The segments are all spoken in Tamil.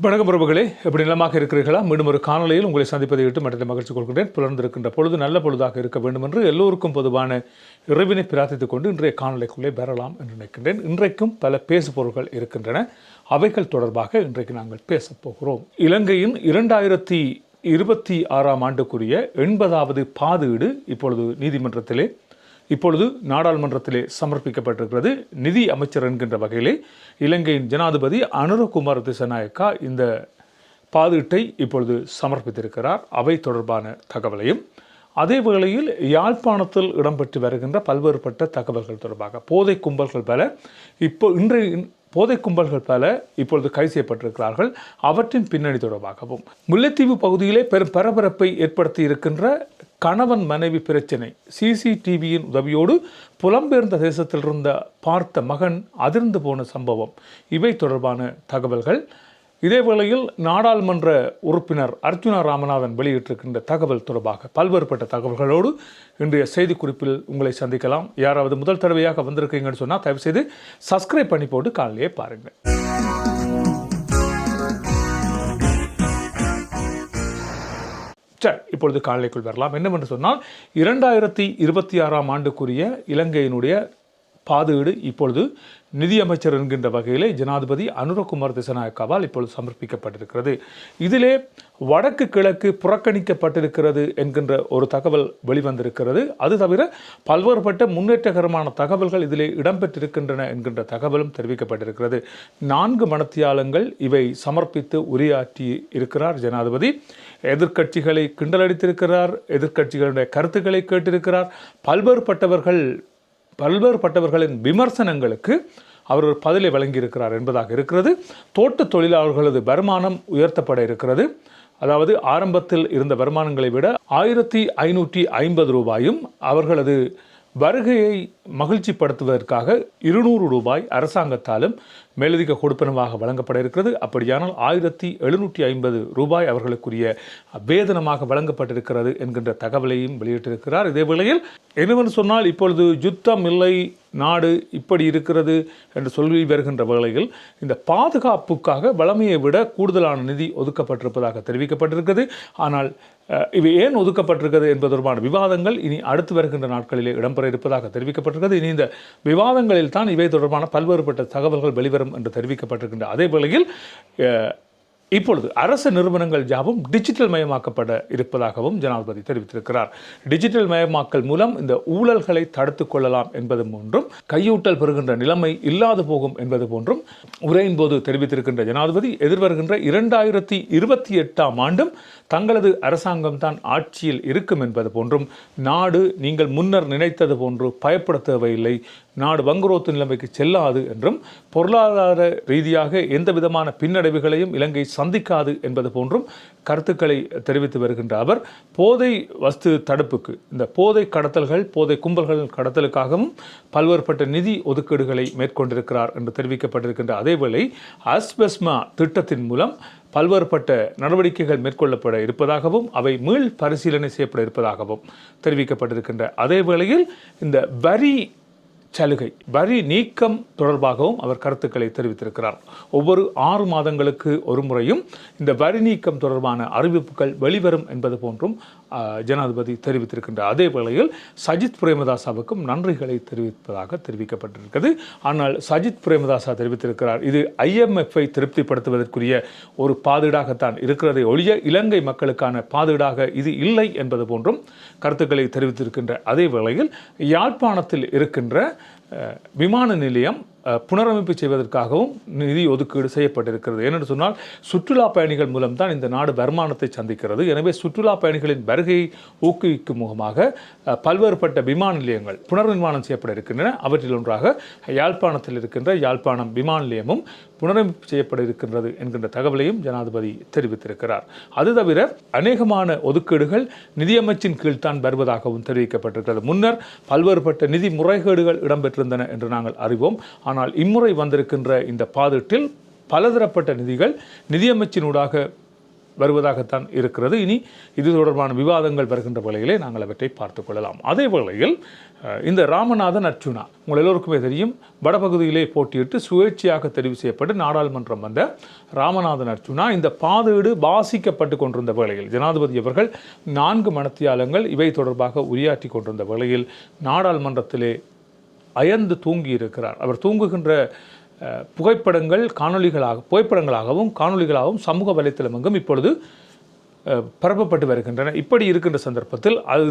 வணக்கம் உறவுகளே எப்படி நிலமாக இருக்கிறீர்களா? மீண்டும் ஒரு காணொலியில் உங்களை சந்திப்பதை விட்டு மற்ற மகிழ்ச்சி கொள்கிறேன் புலர்ந்திருக்கின்ற பொழுது நல்ல பொழுதாக இருக்க வேண்டும் என்று எல்லோருக்கும் பொதுவான இறைவினை பிரார்த்தித்துக் கொண்டு இன்றைய காணொலிக்குள்ளே பெறலாம் என்று நினைக்கின்றேன். இன்றைக்கும் பல பேசு இருக்கின்றன. அவைகள் தொடர்பாக இன்றைக்கு நாங்கள் பேசப் போகிறோம். இலங்கையின் இரண்டாயிரத்தி இருபத்தி ஆறாம் ஆண்டுக்குரிய எண்பதாவது பாதீடு இப்பொழுது நீதிமன்றத்திலே இப்பொழுது நாடாளுமன்றத்திலே சமர்ப்பிக்கப்பட்டிருக்கிறது. நிதி அமைச்சர் என்கின்ற வகையிலே இலங்கையின் ஜனாதிபதி அனுரகுமார் திசநாயக்கா இந்த பாதீட்டை இப்பொழுது சமர்ப்பித்திருக்கிறார். அவை தொடர்பான தகவலையும் அதே வேளையில் யாழ்ப்பாணத்தில் இடம்பெற்று வருகின்ற பல்வேறுபட்ட தகவல்கள் தொடர்பாக போதை கும்பல்கள் பல இப்போ இன்றைய போதை கும்பல்கள் பல இப்பொழுது கைது செய்யப்பட்டிருக்கிறார்கள். அவற்றின் பின்னணி தொடர்பாகவும் முல்லைத்தீவு பகுதியிலே பெரும் பரபரப்பை ஏற்படுத்தி இருக்கின்ற கணவன் மனைவி பிரச்சனை. சிசிடிவியின் உதவியோடு புலம்பெயர்ந்த தேசத்தில் இருந்த பார்த்த மகன் அதிர்ந்து போன சம்பவம். இவை தொடர்பான தகவல்கள். இதேவேளையில் நாடாளுமன்ற உறுப்பினர் அர்ஜுனா ராமநாதன் வெளியிட்டிருக்கின்ற தகவல் தொடர்பாக பல்வேறுபட்ட தகவல்களோடு இன்றைய செய்திக்குறிப்பில் உங்களை சந்திக்கலாம். யாராவது முதல் தடவையாக வந்திருக்கீங்கன்னு சொன்னால் தயவுசெய்து சப்ஸ்கிரைப் பண்ணி போட்டு காலையே பாருங்கள் சரி இப்பொழுது காலைக்குள் வரலாம். என்னவென்று சொன்னால் இரண்டாயிரத்தி இருபத்தி ஆறாம் ஆண்டுக்குரிய இலங்கையினுடைய பாதுகீடு இப்பொழுது நிதியமைச்சர் என்கின்ற வகையிலே ஜனாதிபதி அனுரகுமார் திசநாயக்காவால் இப்பொழுது சமர்ப்பிக்கப்பட்டிருக்கிறது. இதிலே வடக்கு கிழக்கு புறக்கணிக்கப்பட்டிருக்கிறது என்கின்ற ஒரு தகவல் வெளிவந்திருக்கிறது. அது தவிர பல்வேறுபட்ட முன்னேற்றகரமான தகவல்கள் இதிலே இடம்பெற்றிருக்கின்றன என்கின்ற தகவலும் தெரிவிக்கப்பட்டிருக்கிறது. நான்கு மணத்தியாலங்கள் இவை சமர்ப்பித்து உரையாற்றி இருக்கிறார் ஜனாதிபதி. எதிர்க்கட்சிகளை கிண்டலடித்திருக்கிறார் எதிர்க்கட்சிகளுடைய கருத்துக்களை கேட்டிருக்கிறார். பல்வேறுபட்டவர்கள் பல்வேறுபட்டவர்களின் விமர்சனங்களுக்கு அவர் ஒரு பதிலை வழங்கியிருக்கிறார் என்பதாக இருக்கிறது. தோட்ட தொழிலாளர்களது வருமானம் உயர்த்தப்பட இருக்கிறது. அதாவது ஆரம்பத்தில் இருந்த வருமானங்களை விட ஆயிரத்தி ஐநூற்றி ஐம்பது ரூபாயும் அவர்களது வருகையை மகிழ்ச்சிப்படுத்துவதற்காக இருநூறு ரூபாய் அரசாங்கத்தாலும் மேலதிக கொடுப்பனமாக வழங்கப்பட இருக்கிறது. அப்படியானால் ஆயிரத்தி எழுநூற்றி ஐம்பது ரூபாய் அவர்களுக்குரிய வேதனமாக வழங்கப்பட்டிருக்கிறது என்கின்ற தகவலையும் வெளியிட்டிருக்கிறார். இதே வேளையில் என்னவென்று சொன்னால் இப்பொழுது யுத்தம் இல்லை நாடு இப்படி இருக்கிறது என்று சொல்லி வருகின்ற வேளையில் இந்த பாதுகாப்புக்காக வளமையை விட கூடுதலான நிதி ஒதுக்கப்பட்டிருப்பதாக தெரிவிக்கப்பட்டிருக்கிறது. ஆனால் இவை ஏன் ஒதுக்கப்பட்டிருக்கிறது என்பது தொடர்பான விவாதங்கள் இனி அடுத்து வருகின்ற நாட்களிலே இடம்பெற இருப்பதாக தெரிவிக்கப்பட்டிருக்கிறது. இனி இந்த விவாதங்களில் தான் இவை தொடர்பான பல்வேறுபட்ட தகவல்கள் வெளிவரும் என்று தெரிவிக்கப்பட்டிருக்கின்ற அதே வேளையில் இப்பொழுது அரசு நிறுவனங்கள் யாவும் டிஜிட்டல் மயமாக்கப்பட இருப்பதாகவும் ஜனாதிபதி தெரிவித்திருக்கிறார். டிஜிட்டல் மயமாக்கல் மூலம் இந்த ஊழல்களை தடுத்து கொள்ளலாம் என்பது போன்றும் கையூட்டல் பெறுகின்ற நிலைமை இல்லாது போகும் என்பது போன்றும் உரையின் போது தெரிவித்திருக்கின்ற ஜனாதிபதி எதிர்வருகின்ற இரண்டாயிரத்தி இருபத்தி எட்டாம் ஆண்டும் தங்களது அரசாங்கம் தான் ஆட்சியில் இருக்கும் என்பது போன்றும் நாடு நீங்கள் முன்னர் நினைத்தது போன்று பயப்பட தேவையில்லை நாடு வங்குரோத்து நிலைமைக்கு செல்லாது என்றும் பொருளாதார ரீதியாக எந்த விதமான பின்னடைவுகளையும் இலங்கை சந்திக்காது என்பது போன்றும் கருத்துக்களை தெரிவித்து வருகின்ற அவர் போதை வஸ்து தடுப்புக்கு இந்த போதை கடத்தல்கள் போதை கும்பல்கள் கடத்தலுக்காகவும் பல்வேறுபட்ட நிதி ஒதுக்கீடுகளை மேற்கொண்டிருக்கிறார் என்று தெரிவிக்கப்பட்டிருக்கின்ற அதேவேளை அஸ்பெஸ்மா திட்டத்தின் மூலம் பல்வேறுபட்ட நடவடிக்கைகள் மேற்கொள்ளப்பட இருப்பதாகவும் அவை மீள் பரிசீலனை செய்யப்பட இருப்பதாகவும் தெரிவிக்கப்பட்டிருக்கின்ற அதே வேளையில் இந்த வரி சலுகை வரி நீக்கம் தொடர்பாகவும் அவர் கருத்துக்களை தெரிவித்திருக்கிறார். ஒவ்வொரு ஆறு மாதங்களுக்கு ஒரு முறையும் இந்த வரி நீக்கம் தொடர்பான அறிவிப்புகள் வெளிவரும் என்பது போன்றும் ஜனாதிபதி தெரிவித்திருக்கின்றார் அதே வேளையில் சஜித் பிரேமதாசாவுக்கும் நன்றிகளை தெரிவிப்பதாக தெரிவிக்கப்பட்டிருக்கிறது. ஆனால் சஜித் பிரேமதாசா தெரிவித்திருக்கிறார் இது ஐஎம்எஃப்ஐ திருப்திப்படுத்துவதற்குரிய ஒரு பாதீடாகத்தான் இருக்கிறதை ஒழிய இலங்கை மக்களுக்கான பாதீடாக இது இல்லை என்பது போன்றும் கருத்துக்களை தெரிவித்திருக்கின்ற அதே வேளையில் யாழ்ப்பாணத்தில் இருக்கின்ற விமான நிலையம் புனரமைப்பு செய்வதற்காகவும் நிதி ஒதுக்கீடு செய்யப்பட்டிருக்கிறது. ஏனென்று சொன்னால் சுற்றுலா பயணிகள் மூலம்தான் இந்த நாடு வருமானத்தை சந்திக்கிறது. எனவே சுற்றுலா பயணிகளின் வருகையை ஊக்குவிக்கும் முகமாக பல்வேறுபட்ட விமான நிலையங்கள் புனர்நிர்மாணம் செய்யப்பட இருக்கின்றன அவற்றில் ஒன்றாக யாழ்ப்பாணத்தில் இருக்கின்ற யாழ்ப்பாணம் விமான நிலையமும் புனரமைப்பு செய்யப்பட இருக்கின்றது என்கின்ற தகவலையும் ஜனாதிபதி தெரிவித்திருக்கிறார். அது தவிர அநேகமான ஒதுக்கீடுகள் நிதியமைச்சின் கீழ்தான் வருவதாகவும் தெரிவிக்கப்பட்டிருக்கிறது. முன்னர் பல்வேறுபட்ட நிதி முறைகேடுகள் இடம்பெற்றிருந்தன என்று நாங்கள் அறிவோம். ஆனால் இம்முறை வந்திருக்கின்ற இந்த பாதிட்டில் பலதரப்பட்ட நிதிகள் நிதியமைச்சினூடாக வருவதாகத்தான் இருக்கிறது. இனி இது தொடர்பான விவாதங்கள் வருகின்ற வேளையிலே நாங்கள் அவற்றை பார்த்துக் கொள்ளலாம். அதே வேளையில் இந்த ராமநாதன் அர்ச்சுனா உங்கள் எல்லோருக்குமே தெரியும் வடபகுதியிலே போட்டியிட்டு சுயேட்சையாக தெரிவு செய்யப்பட்டு நாடாளுமன்றம் வந்த ராமநாதன் அர்ச்சுனா இந்த பாதீடு பாசிக்கப்பட்டு கொண்டிருந்த வேளையில் ஜனாதிபதி அவர்கள் நான்கு மணத்தியாலங்கள் இவை தொடர்பாக உரையாற்றி கொண்டிருந்த வேளையில் நாடாளுமன்றத்திலே அயர்ந்து தூங்கி இருக்கிறார் அவர் தூங்குகின்ற புகைப்படங்கள் காணொளிகளாக புகைப்படங்களாகவும் காணொளிகளாகவும் சமூக வலைத்தளமெங்கும் இப்பொழுது பரப்பப்பட்டு வருகின்றன. இப்படி இருக்கின்ற சந்தர்ப்பத்தில் அது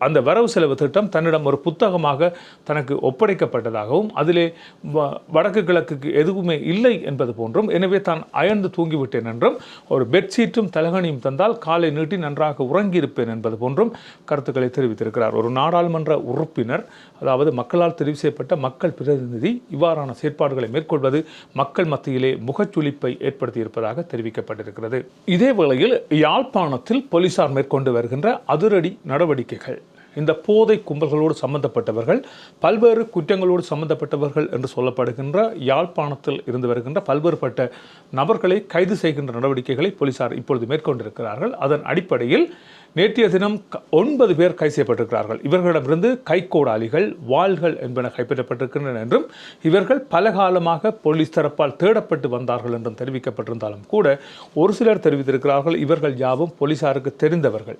அந்த வரவு செலவு திட்டம் தன்னிடம் ஒரு புத்தகமாக தனக்கு ஒப்படைக்கப்பட்டதாகவும் அதிலே வ- வடக்கு கிழக்குக்கு எதுவுமே இல்லை என்பது போன்றும் எனவே தான் அயர்ந்து தூங்கிவிட்டேன் என்றும் ஒரு பெட்ஷீட்டும் தலகணியும் தந்தால் காலை நீட்டி நன்றாக உறங்கியிருப்பேன் என்பது போன்றும் கருத்துக்களை தெரிவித்திருக்கிறார். ஒரு நாடாளுமன்ற உறுப்பினர் அதாவது மக்களால் தெரிவு செய்யப்பட்ட மக்கள் பிரதிநிதி இவ்வாறான செயற்பாடுகளை மேற்கொள்வது மக்கள் மத்தியிலே முகச்சுளிப்பை ஏற்படுத்தியிருப்பதாக தெரிவிக்கப்பட்டிருக்கிறது. இதே வேளையில் யாழ்ப்பாணத்தில் போலீசார் மேற்கொண்டு வருகின்ற அதிரடி நடவடிக்கைகள். இந்த போதை கும்பல்களோடு சம்பந்தப்பட்டவர்கள் பல்வேறு குற்றங்களோடு சம்பந்தப்பட்டவர்கள் என்று சொல்லப்படுகின்ற யாழ்ப்பாணத்தில் இருந்து வருகின்ற பல்வேறுபட்ட நபர்களை கைது செய்கின்ற நடவடிக்கைகளை போலீசார் இப்பொழுது மேற்கொண்டிருக்கிறார்கள். அதன் அடிப்படையில் நேற்றைய தினம் க- ஒன்பது பேர் கைது செய்யப்பட்டிருக்கிறார்கள். இவர்களிடமிருந்து கைகோடாளிகள் வாள்கள் என்பன கைப்பற்றப்பட்டிருக்கின்றன என்றும் இவர்கள் பல காலமாக போலீஸ் தரப்பால் தேடப்பட்டு வந்தார்கள் என்றும் தெரிவிக்கப்பட்டிருந்தாலும் கூட ஒரு சிலர் தெரிவித்திருக்கிறார்கள் இவர்கள் யாவும் போலீசாருக்கு தெரிந்தவர்கள்.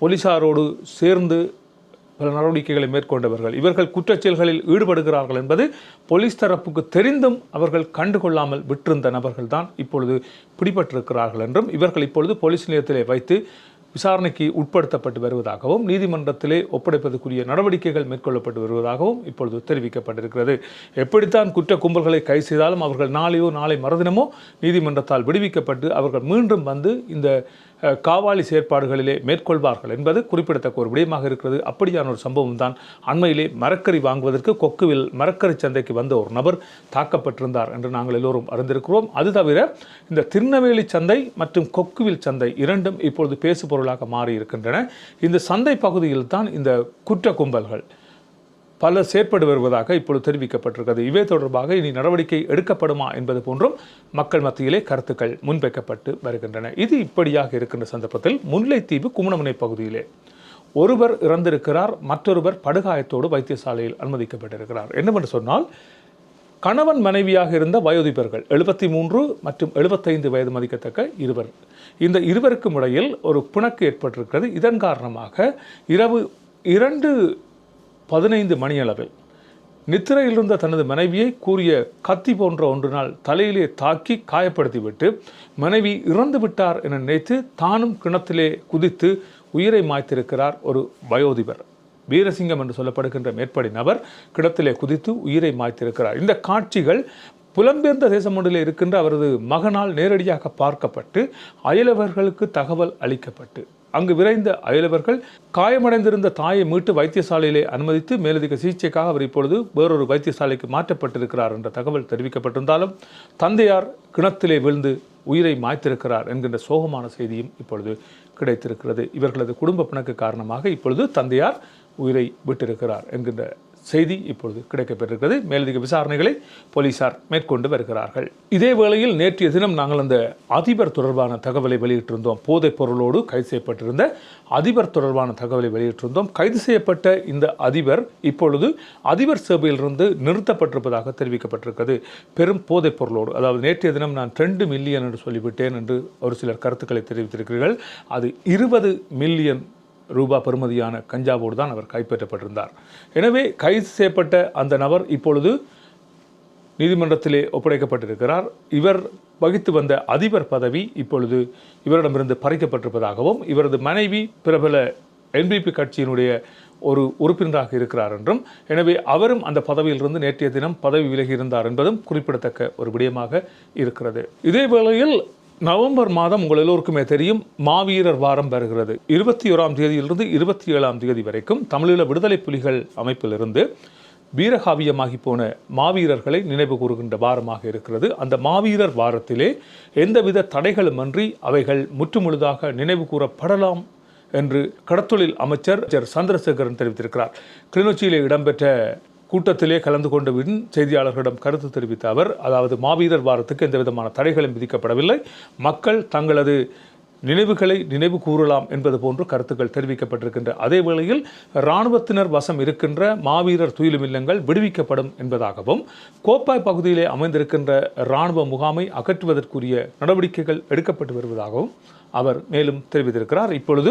போலீசாரோடு சேர்ந்து பல நடவடிக்கைகளை மேற்கொண்டவர்கள். இவர்கள் குற்றச்செயல்களில் ஈடுபடுகிறார்கள் என்பது போலீஸ் தரப்புக்கு தெரிந்தும் அவர்கள் கண்டுகொள்ளாமல் விட்டிருந்த நபர்கள் தான் இப்பொழுது பிடிபட்டிருக்கிறார்கள் என்றும் இவர்கள் இப்பொழுது போலீஸ் நிலையத்திலே வைத்து விசாரணைக்கு உட்படுத்தப்பட்டு வருவதாகவும் நீதிமன்றத்திலே ஒப்படைப்பதற்குரிய நடவடிக்கைகள் மேற்கொள்ளப்பட்டு வருவதாகவும் இப்பொழுது தெரிவிக்கப்பட்டிருக்கிறது. எப்படித்தான் குற்ற கும்பல்களை கை செய்தாலும் அவர்கள் நாளையோ நாளை மறுதினமோ நீதிமன்றத்தால் விடுவிக்கப்பட்டு அவர்கள் மீண்டும் வந்து இந்த காவாலி செயற்பாடுகளிலே மேற்கொள்வார்கள் என்பது குறிப்பிடத்தக்க ஒரு விடயமாக இருக்கிறது. அப்படியான ஒரு சம்பவம் தான் அண்மையிலே மரக்கறி வாங்குவதற்கு கொக்குவில் மரக்கறி சந்தைக்கு வந்த ஒரு நபர் தாக்கப்பட்டிருந்தார் என்று நாங்கள் எல்லோரும் அறிந்திருக்கிறோம். அது தவிர இந்த திருநெல்வேலி சந்தை மற்றும் கொக்குவில் சந்தை இரண்டும் இப்பொழுது பேசு பொருளாக மாறி இருக்கின்றன இந்த சந்தை பகுதியில் தான் இந்த குற்ற கும்பல்கள் பல செயற்பட்டு வருவதாக இப்பொழுது தெரிவிக்கப்பட்டிருக்கிறது. இவை தொடர்பாக இனி நடவடிக்கை எடுக்கப்படுமா என்பது போன்றும் மக்கள் மத்தியிலே கருத்துக்கள் முன்வைக்கப்பட்டு வருகின்றன. இது இப்படியாக இருக்கின்ற சந்தர்ப்பத்தில் முல்லைத்தீவு குமணமுனை பகுதியிலே ஒருவர் இறந்திருக்கிறார் மற்றொருவர் படுகாயத்தோடு வைத்தியசாலையில் அனுமதிக்கப்பட்டிருக்கிறார். என்னவென்று சொன்னால் கணவன் மனைவியாக இருந்த வயோதிபர்கள் எழுபத்தி மூன்று மற்றும் எழுபத்தைந்து வயது மதிக்கத்தக்க இருவர். இந்த இருவருக்கும் இடையில் ஒரு பிணக்கு ஏற்பட்டிருக்கிறது. இதன் காரணமாக இரவு இரண்டு பதினைந்து மணியளவில் நித்திரையில் இருந்த தனது மனைவியை கூறிய கத்தி போன்ற ஒன்றினால் தலையிலே தாக்கி காயப்படுத்திவிட்டு மனைவி இறந்து விட்டார் என நினைத்து தானும் கிணத்திலே குதித்து உயிரை மாய்த்திருக்கிறார் ஒரு வயோதிபர். வீரசிங்கம் என்று சொல்லப்படுகின்ற மேற்படி நபர் கிணத்திலே குதித்து உயிரை மாய்த்திருக்கிறார். இந்த காட்சிகள் புலம்பெயர்ந்த தேசம் ஒன்றில் இருக்கின்ற அவரது மகனால் நேரடியாக பார்க்கப்பட்டு அயலவர்களுக்கு தகவல் அளிக்கப்பட்டு அங்கு விரைந்த அயலவர்கள் காயமடைந்திருந்த தாயை மீட்டு வைத்தியசாலையிலே அனுமதித்து மேலதிக சிகிச்சைக்காக அவர் இப்பொழுது வேறொரு வைத்தியசாலைக்கு மாற்றப்பட்டிருக்கிறார் என்ற தகவல் தெரிவிக்கப்பட்டிருந்தாலும் தந்தையார் கிணத்திலே விழுந்து உயிரை மாய்த்திருக்கிறார் என்கின்ற சோகமான செய்தியும் இப்பொழுது கிடைத்திருக்கிறது. இவர்களது குடும்ப பிணக்கு காரணமாக இப்பொழுது தந்தையார் உயிரை விட்டிருக்கிறார் என்கின்ற செய்தி இப்பொழுது கிடைக்கப்பெற்றிருக்கிறது. மேலதிக விசாரணைகளை போலீசார் மேற்கொண்டு வருகிறார்கள். இதே வேளையில் நேற்றைய தினம் நாங்கள் அந்த அதிபர் தொடர்பான தகவலை வெளியிட்டிருந்தோம். போதைப் பொருளோடு கைது செய்யப்பட்டிருந்த அதிபர் தொடர்பான தகவலை வெளியிட்டிருந்தோம். கைது செய்யப்பட்ட இந்த அதிபர் இப்பொழுது அதிபர் சேவையிலிருந்து நிறுத்தப்பட்டிருப்பதாக தெரிவிக்கப்பட்டிருக்கிறது. பெரும் போதைப் பொருளோடு அதாவது நேற்றைய தினம் நான் ரெண்டு மில்லியன் என்று சொல்லிவிட்டேன் என்று ஒரு சிலர் கருத்துக்களை தெரிவித்திருக்கிறீர்கள். அது இருபது மில்லியன் ரூபா பெறுமதியான கஞ்சாவோடு தான் அவர் கைப்பற்றப்பட்டிருந்தார். எனவே கைது செய்யப்பட்ட அந்த நபர் இப்பொழுது நீதிமன்றத்திலே ஒப்படைக்கப்பட்டிருக்கிறார். இவர் வகித்து வந்த அதிபர் பதவி இப்பொழுது இவரிடமிருந்து பறிக்கப்பட்டிருப்பதாகவும் இவரது மனைவி பிரபல என்பிபி கட்சியினுடைய ஒரு உறுப்பினராக இருக்கிறார் என்றும் எனவே அவரும் அந்த பதவியிலிருந்து நேற்றைய தினம் பதவி விலகியிருந்தார் என்பதும் குறிப்பிடத்தக்க ஒரு விடயமாக இருக்கிறது. இதே வேளையில் நவம்பர் மாதம் உங்கள் எல்லோருக்குமே தெரியும் மாவீரர் வாரம் வருகிறது. இருபத்தி ஓராம் தேதியிலிருந்து இருபத்தி ஏழாம் தேதி வரைக்கும் தமிழீழ விடுதலை புலிகள் அமைப்பிலிருந்து வீரகாவியமாகி போன மாவீரர்களை நினைவு கூறுகின்ற வாரமாக இருக்கிறது. அந்த மாவீரர் வாரத்திலே எந்தவித தடைகளுமன்றி அவைகள் முற்றுமுழுதாக நினைவு கூறப்படலாம் என்று கடத்தொழில் அமைச்சர் சந்திரசேகரன் தெரிவித்திருக்கிறார். கிளிநொச்சியிலே இடம்பெற்ற கூட்டத்திலே கலந்து கொண்ட பின் செய்தியாளர்களிடம் கருத்து தெரிவித்த அவர் அதாவது மாவீரர் வாரத்துக்கு எந்த விதமான தடைகளும் விதிக்கப்படவில்லை. மக்கள் தங்களது நினைவுகளை நினைவு கூறலாம் என்பது போன்று கருத்துக்கள் தெரிவிக்கப்பட்டிருக்கின்ற அதே வேளையில் இராணுவத்தினர் வசம் இருக்கின்ற மாவீரர் துயிலும் இல்லங்கள் விடுவிக்கப்படும் என்பதாகவும் கோப்பாய் பகுதியிலே அமைந்திருக்கின்ற இராணுவ முகாமை அகற்றுவதற்குரிய நடவடிக்கைகள் எடுக்கப்பட்டு வருவதாகவும் அவர் மேலும் தெரிவித்திருக்கிறார். இப்பொழுது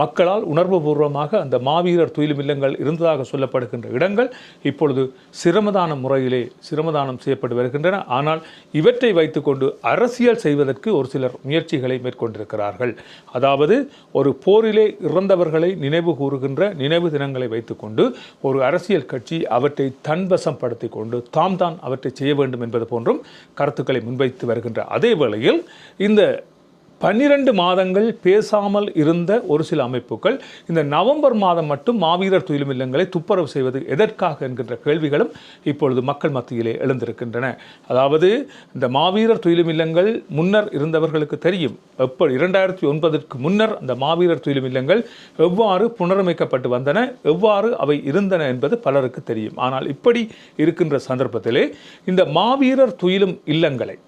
மக்களால் உணர்வுபூர்வமாக அந்த மாவீரர் துயிலும் இல்லங்கள் இருந்ததாக சொல்லப்படுகின்ற இடங்கள் இப்பொழுது சிரமதான முறையிலே சிரமதானம் செய்யப்பட்டு வருகின்றன. ஆனால் இவற்றை வைத்துக்கொண்டு அரசியல் செய்வதற்கு ஒரு சிலர் முயற்சிகளை மேற்கொண்டிருக்கிறார்கள். அதாவது ஒரு போரிலே இறந்தவர்களை நினைவு கூறுகின்ற நினைவு தினங்களை வைத்துக்கொண்டு ஒரு அரசியல் கட்சி அவற்றை தன்வசப்படுத்திக் கொண்டு தாம் தான் அவற்றை செய்ய வேண்டும் என்பது போன்றும் கருத்துக்களை முன்வைத்து வருகின்ற அதே வேளையில் இந்த பன்னிரண்டு மாதங்கள் பேசாமல் இருந்த ஒரு சில அமைப்புகள் இந்த நவம்பர் மாதம் மட்டும் மாவீரர் துயிலும் இல்லங்களை துப்புரவு செய்வது எதற்காக என்கின்ற கேள்விகளும் இப்பொழுது மக்கள் மத்தியிலே எழுந்திருக்கின்றன. அதாவது இந்த மாவீரர் துயிலும் இல்லங்கள் முன்னர் இருந்தவர்களுக்கு தெரியும். எப்படி இரண்டாயிரத்தி ஒன்பதற்கு முன்னர் அந்த மாவீரர் துயிலும் இல்லங்கள் எவ்வாறு புனரமைக்கப்பட்டு வந்தன எவ்வாறு அவை இருந்தன என்பது பலருக்கு தெரியும். ஆனால் இப்படி இருக்கின்ற சந்தர்ப்பத்திலே இந்த மாவீரர் துயிலும் இல்லங்களை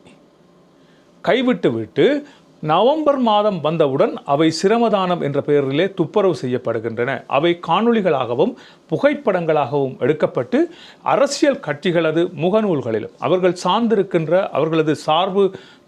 கைவிட்டு விட்டு நவம்பர் மாதம் வந்தவுடன் அவை சிரமதானம் என்ற பெயரிலே துப்புரவு செய்யப்படுகின்றன. அவை காணொளிகளாகவும் புகைப்படங்களாகவும் எடுக்கப்பட்டு அரசியல் கட்சிகளது முகநூல்களிலும் அவர்கள் சார்ந்திருக்கின்ற அவர்களது சார்பு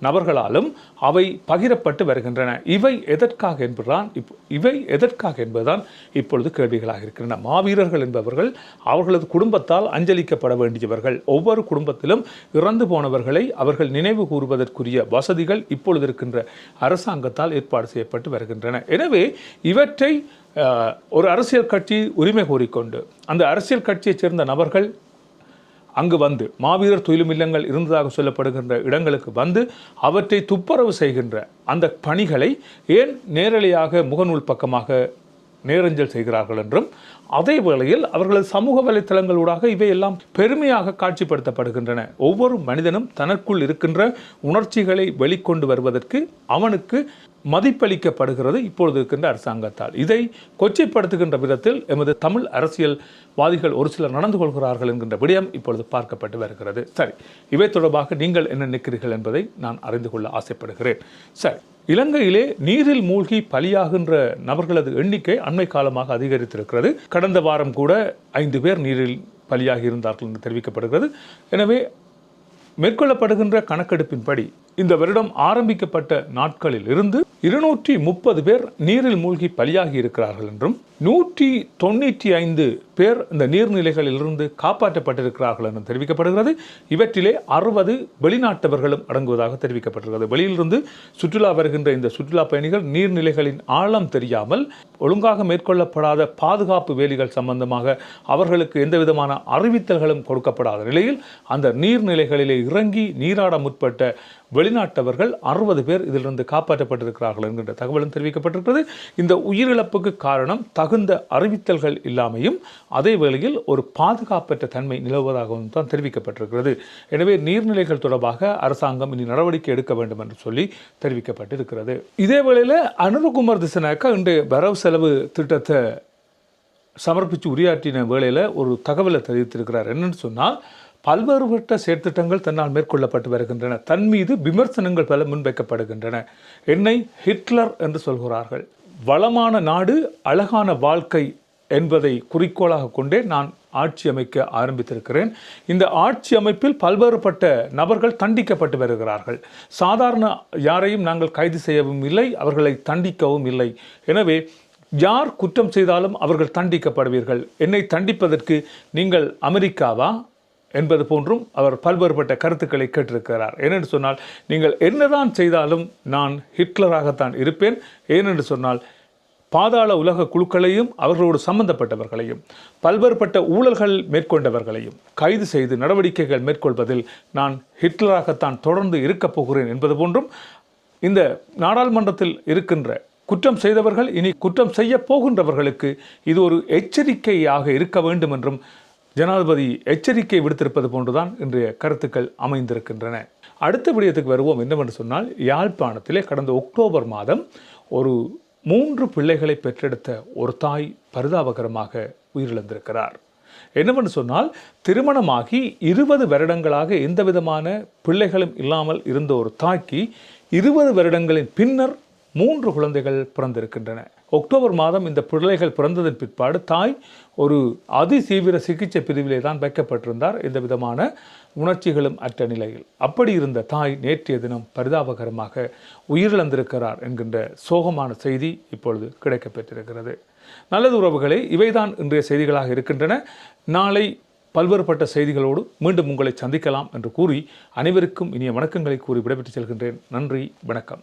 நபர்களாலும் அவை பகிரப்பட்டு வருகின்றன. இவை எதற்காக என்பதுதான் இப் இவை எதற்காக என்பதுதான் இப்பொழுது கேள்விகளாக இருக்கின்றன. மாவீரர்கள் என்பவர்கள் அவர்களது குடும்பத்தால் அஞ்சலிக்கப்பட வேண்டியவர்கள். ஒவ்வொரு குடும்பத்திலும் இறந்து போனவர்களை அவர்கள் நினைவு கூறுவதற்குரிய வசதிகள் இப்பொழுது இருக்கின்ற அரசாங்கத்தால் ஏற்பாடு செய்யப்பட்டு வருகின்றன. எனவே இவற்றை ஒரு அரசியல் கட்சி உரிமை கோரிக்கொண்டு அந்த அரசியல் கட்சியைச் சேர்ந்த நபர்கள் அங்கு வந்து மாவீரர் தொழிலும் இல்லங்கள் இருந்ததாக சொல்லப்படுகின்ற இடங்களுக்கு வந்து அவற்றை துப்புரவு செய்கின்ற அந்த பணிகளை ஏன் நேரடியாக முகநூல் பக்கமாக நேரஞ்சல் செய்கிறார்கள் என்றும் அதே வேளையில் அவர்களது சமூக வலைத்தளங்களூடாக இவையெல்லாம் பெருமையாக காட்சிப்படுத்தப்படுகின்றன. ஒவ்வொரு மனிதனும் தனக்குள் இருக்கின்ற உணர்ச்சிகளை வெளிக்கொண்டு வருவதற்கு அவனுக்கு மதிப்பளிக்கப்படுகிறது இப்பொழுது இருக்கின்ற அரசாங்கத்தால். இதை கொச்சைப்படுத்துகின்ற விதத்தில் எமது தமிழ் அரசியல்வாதிகள் ஒரு சிலர் நடந்து கொள்கிறார்கள் என்கின்ற விடயம் இப்பொழுது பார்க்கப்பட்டு வருகிறது. சரி இவை தொடர்பாக நீங்கள் என்ன நினைக்கிறீர்கள் என்பதை நான் அறிந்து கொள்ள ஆசைப்படுகிறேன். சரி இலங்கையிலே நீரில் மூழ்கி பலியாகின்ற நபர்களது எண்ணிக்கை அண்மை காலமாக அதிகரித்திருக்கிறது. கடந்த வாரம் கூட ஐந்து பேர் நீரில் பலியாகி இருந்தார்கள் என்று தெரிவிக்கப்படுகிறது. எனவே மேற்கொள்ளப்படுகின்ற கணக்கெடுப்பின்படி இந்த வருடம் ஆரம்பிக்கப்பட்ட நாட்களில் இருந்து இருநூற்றி முப்பது பேர் நீரில் மூழ்கி பலியாகி இருக்கிறார்கள் என்றும் நூற்றி தொண்ணூற்றி ஐந்து பேர் இந்த நீர்நிலைகளிலிருந்து காப்பாற்றப்பட்டிருக்கிறார்கள் என்றும் தெரிவிக்கப்படுகிறது. இவற்றிலே அறுபது வெளிநாட்டவர்களும் அடங்குவதாக தெரிவிக்கப்பட்டிருக்கிறது. வெளியிலிருந்து சுற்றுலா வருகின்ற இந்த சுற்றுலா பயணிகள் நீர்நிலைகளின் ஆழம் தெரியாமல் ஒழுங்காக மேற்கொள்ளப்படாத பாதுகாப்பு வேலிகள் சம்பந்தமாக அவர்களுக்கு எந்த விதமான அறிவித்தல்களும் கொடுக்கப்படாத நிலையில் அந்த நீர்நிலைகளிலே இறங்கி நீராட முற்பட்ட வெளிநாட்டவர்கள் அறுபது பேர் இதிலிருந்து காப்பாற்றப்பட்டிருக்கிறார்கள் என்கின்ற தகவலும் தெரிவிக்கப்பட்டிருக்கிறது. இந்த உயிரிழப்புக்கு காரணம் தகுந்த அறிவித்தல்கள் இல்லாமையும் அதே வேளையில் ஒரு பாதுகாப்பற்ற தன்மை நிலவுவதாகவும் தான் தெரிவிக்கப்பட்டிருக்கிறது. எனவே நீர்நிலைகள் தொடர்பாக அரசாங்கம் இனி நடவடிக்கை எடுக்க வேண்டும் என்று சொல்லி தெரிவிக்கப்பட்டிருக்கிறது. இதே வேளையில் அனுரகுமார் திசநாயக்கா இன்று வரவு செலவு திட்டத்தை சமர்ப்பித்து உரையாற்றின வேளையில் ஒரு தகவலை தெரிவித்திருக்கிறார். என்னன்னு சொன்னால் பல்வேறுபட்ட செயற்திட்டங்கள் தன்னால் மேற்கொள்ளப்பட்டு வருகின்றன. தன் மீது விமர்சனங்கள் பல முன்வைக்கப்படுகின்றன. என்னை ஹிட்லர் என்று சொல்கிறார்கள். வளமான நாடு அழகான வாழ்க்கை என்பதை குறிக்கோளாக கொண்டே நான் ஆட்சி அமைக்க ஆரம்பித்திருக்கிறேன். இந்த ஆட்சி அமைப்பில் பல்வேறுபட்ட நபர்கள் தண்டிக்கப்பட்டு வருகிறார்கள். சாதாரண யாரையும் நாங்கள் கைது செய்யவும் இல்லை அவர்களை தண்டிக்கவும் இல்லை. எனவே யார் குற்றம் செய்தாலும் அவர்கள் தண்டிக்கப்படுவீர்கள். என்னை தண்டிப்பதற்கு நீங்கள் அமெரிக்காவா? என்பது போன்றும் அவர் பல்வேறுபட்ட கருத்துக்களை கேட்டிருக்கிறார். ஏனென்று சொன்னால் நீங்கள் என்னதான் செய்தாலும் நான் ஹிட்லராகத்தான் இருப்பேன். ஏனென்று சொன்னால் பாதாள உலக குழுக்களையும் அவர்களோடு சம்பந்தப்பட்டவர்களையும் பல்வேறுபட்ட ஊழல்கள் மேற்கொண்டவர்களையும் கைது செய்து நடவடிக்கைகள் மேற்கொள்வதில் நான் ஹிட்லராகத்தான் தொடர்ந்து இருக்கப் போகிறேன் என்பது போன்றும் இந்த நாடாளுமன்றத்தில் இருக்கின்ற குற்றம் செய்தவர்கள் இனி குற்றம் செய்ய போகின்றவர்களுக்கு இது ஒரு எச்சரிக்கையாக இருக்க வேண்டும் என்றும் ஜனாதிபதி எச்சரிக்கை விடுத்திருப்பது போன்றுதான் இன்றைய கருத்துக்கள் அமைந்திருக்கின்றன. அடுத்த விடயத்துக்கு வருவோம். என்னவென்று சொன்னால் யாழ்ப்பாணத்திலே கடந்த அக்டோபர் மாதம் ஒரு மூன்று பிள்ளைகளை பெற்றெடுத்த ஒரு தாய் பரிதாபகரமாக உயிரிழந்திருக்கிறார். என்னவென்று சொன்னால் திருமணமாகி இருபது வருடங்களாக எந்த விதமான பிள்ளைகளும் இல்லாமல் இருந்த ஒரு தாய்க்கு இருபது வருடங்களின் பின்னர் மூன்று குழந்தைகள் பிறந்திருக்கின்றன. அக்டோபர் மாதம் இந்த பிள்ளைகள் பிறந்ததன் பிற்பாடு தாய் ஒரு அதிதீவிர சிகிச்சை பிரிவிலே தான் வைக்கப்பட்டிருந்தார். எந்த விதமான உணர்ச்சிகளும் அற்ற நிலையில். அப்படி இருந்த தாய் நேற்றைய தினம் பரிதாபகரமாக உயிரிழந்திருக்கிறார் என்கின்ற சோகமான செய்தி இப்பொழுது கிடைக்கப்பெற்றிருக்கிறது. நல்லது உறவுகளே இவைதான் இன்றைய செய்திகளாக இருக்கின்றன. நாளை பல்வேறுபட்ட செய்திகளோடு மீண்டும் உங்களை சந்திக்கலாம் என்று கூறி அனைவருக்கும் இனிய வணக்கங்களை கூறி விடைபெற்று செல்கின்றேன். நன்றி வணக்கம்.